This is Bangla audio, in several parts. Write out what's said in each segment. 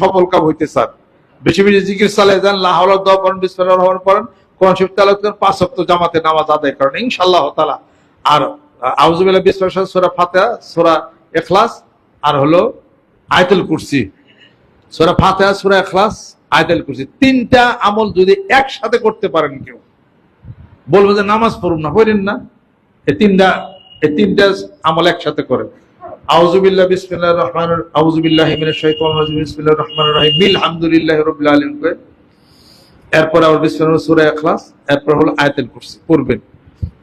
সফল কাম হইতে চান। বেশি বেশি জিকির চালিয়ে যান লাহাউল দোয়া পড়েন, বিসমিল্লাহির রহমান পড়েন। কোরআন শরীফ তেলাওয়াত করেন, পাঁচ ওয়াক্ত জামাতে নামাজ আদায় করেন, ইনশাআল্লাহ তাআলা। আর আউযুবিল্লাহ বিসমিল্লাহ সূরা ফাতিহা, সূরা ইখলাস, আর হলো আয়াতুল কুরসি। সূরা ফাতিহা, সূরা ইখলাস, আয়াতুল কুরসি। তিনটা আমল যদি একসাথে করতে পারেন কেউ, বলব যে নামাজ পড়ুন না, পড়েন না। এই তিনটা এই তিনটা আমল একসাথে করেন। এরপর পড়বেন।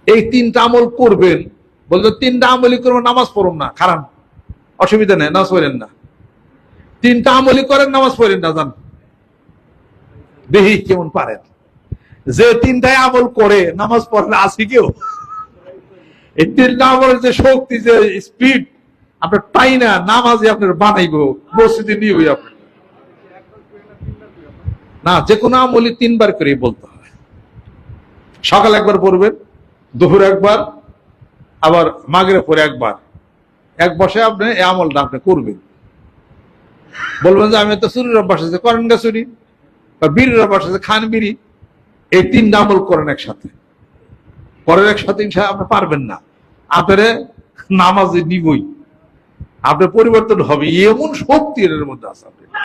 এই তিনটা আমল করবেন তিনটা করবেন, নামাজ পড়ুন না। খারাপ অসুবিধা নেই, নামাজ পড়েন না। তিনটা আমলই করেন, নামাজ পড়েন না, জান। কেমন পারেন। যে তিনটায় আমল করে, নামাজ পড়লে আসি কেউ? এই তিনটা আমলের যে শক্তি, যে স্পিড আপনার তাই না নামাজে আপনার বানাইবো, মসজিদে নিয়ে হই আপনি। না, যে কোনো আমলি তিনবার করে বলতে হয়। সকাল একবার পড়বেন, দুপুর একবার, আবার মাগরে পরে একবার। এক বসে আপনি এই আমলটা আপনি করবেন। বলবেন যে, আমি তো চুরির অভ্যাস আছে, করেন গা চুরি। বা বিড়ির অভ্যাস আছে, খান বিড়ি। এই তিন আমল করেন একসাথে। পরের একসাথে আপনি পারবেন না। আপনারে নামাজে নিবই। আপনার পরিবর্তন হবে এমন শক্তি এর মধ্যে আছে